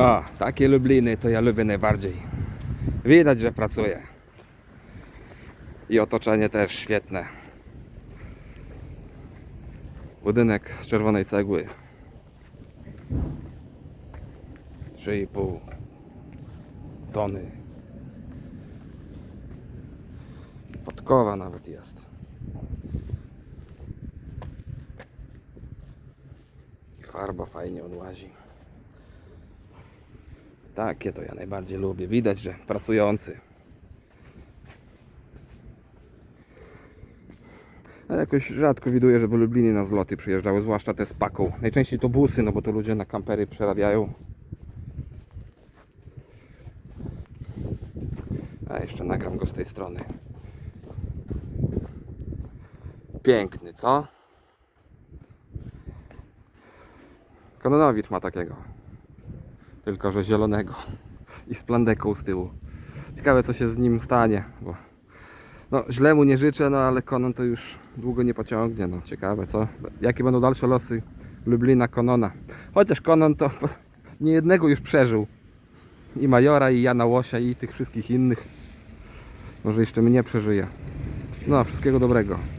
O, takie Lubliny to ja lubię najbardziej. Widać, że pracuje. I otoczenie też świetne. Budynek z czerwonej cegły. 3,5 tony. Podkowa nawet jest. Farba fajnie odłazi. Takie to ja najbardziej lubię. Widać, że pracujący. Ale jakoś rzadko widuję, żeby Lubliny na zloty przyjeżdżały, zwłaszcza te z paką. Najczęściej to busy, no bo to ludzie na kampery przerabiają. A jeszcze nagram go z tej strony. Piękny, co? Kononowicz ma takiego. Tylko, że zielonego. I z plandeką z tyłu. Ciekawe co się z nim stanie, bo no źle mu nie życzę, no ale Konon to już długo nie pociągnie, no ciekawe co? Jakie będą dalsze losy Lublina Konona? Chociaż Konon to nie jednego już przeżył. I Majora, i Jana Łosia, i tych wszystkich innych. Może jeszcze mnie przeżyje. No, wszystkiego dobrego.